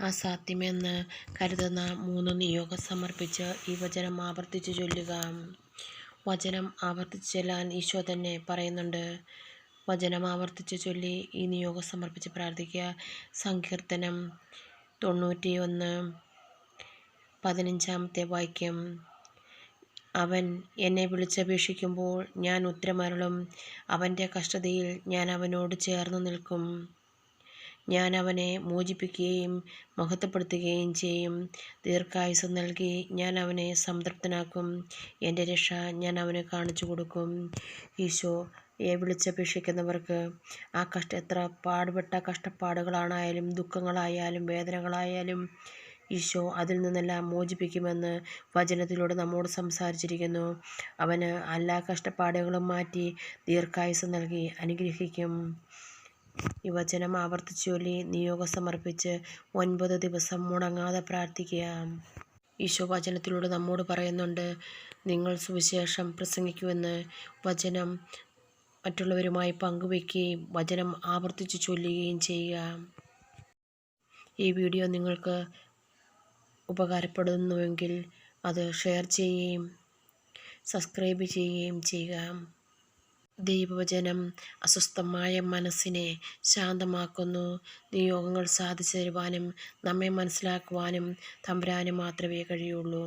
അസാധ്യമെന്ന് കരുതുന്ന മൂന്ന് നിയോഗം സമർപ്പിച്ച് ഈ വചനം ആവർത്തിച്ച് ചൊല്ലുക. വചനം ആവർത്തിച്ച് ചെല്ലാൻ ഈശോ തന്നെ പറയുന്നുണ്ട്. വചനം ആവർത്തിച്ച് ചൊല്ലി ഈ നിയോഗം സമർപ്പിച്ച് പ്രാർത്ഥിക്കുക. സങ്കീർത്തനം തൊണ്ണൂറ്റി ഒന്ന് പതിനഞ്ചാമത്തെ വാക്യം. അവൻ എന്നെ വിളിച്ചപേക്ഷിക്കുമ്പോൾ ഞാൻ ഉത്തരമരുളും. അവന്റെ കഷ്ടതയിൽ ഞാൻ അവനോട് ചേർന്ന് നിൽക്കും. ഞാൻ അവനെ മോചിപ്പിക്കുകയും മഹത്വപ്പെടുത്തുകയും ചെയ്യും. ദീർഘായുസ് നൽകി ഞാൻ അവനെ സംതൃപ്തനാക്കും. എന്റെ രക്ഷ ഞാൻ അവന് കാണിച്ചു കൊടുക്കും. ഈശോ എ വിളിച്ചപേക്ഷിക്കുന്നവർക്ക് ആ കഷ്ട എത്ര പാടുപെട്ട കഷ്ടപ്പാടുകളാണായാലും ദുഃഖങ്ങളായാലും വേദനകളായാലും ഈശോ അതിൽ നിന്നെല്ലാം മോചിപ്പിക്കുമെന്ന് വചനത്തിലൂടെ നമ്മോട് സംസാരിച്ചിരിക്കുന്നു. അവന് എല്ലാ കഷ്ടപ്പാടുകളും മാറ്റി ദീർഘായുസ് നൽകി അനുഗ്രഹിക്കും. ഈ വചനം ആവർത്തിച്ചു ചൊല്ലി നിയോഗം സമർപ്പിച്ച് ഒൻപത് ദിവസം മുടങ്ങാതെ പ്രാർത്ഥിക്കുക ഈശോ വചനത്തിലൂടെ നമ്മോട് പറയുന്നുണ്ട് നിങ്ങൾ സുവിശേഷം പ്രസംഗിക്കുമെന്ന് വചനം മറ്റുള്ളവരുമായി പങ്കുവയ്ക്കുകയും വചനം ആവർത്തിച്ച് ചൊല്ലുകയും ചെയ്യുക. ഈ വീഡിയോ നിങ്ങൾക്ക് ഉപകാരപ്പെടുന്നുവെങ്കിൽ അത് ഷെയർ ചെയ്യുകയും സബ്സ്ക്രൈബ് ചെയ്യുകയും ചെയ്യുക. ദൈവവചനം അസ്വസ്ഥമായ മനസ്സിനെ ശാന്തമാക്കുന്നു. നിയോഗങ്ങൾ സാധിച്ചു തരുവാനും നമ്മെ മനസ്സിലാക്കുവാനും തമ്പുരാന് മാത്രമേ കഴിയുള്ളൂ.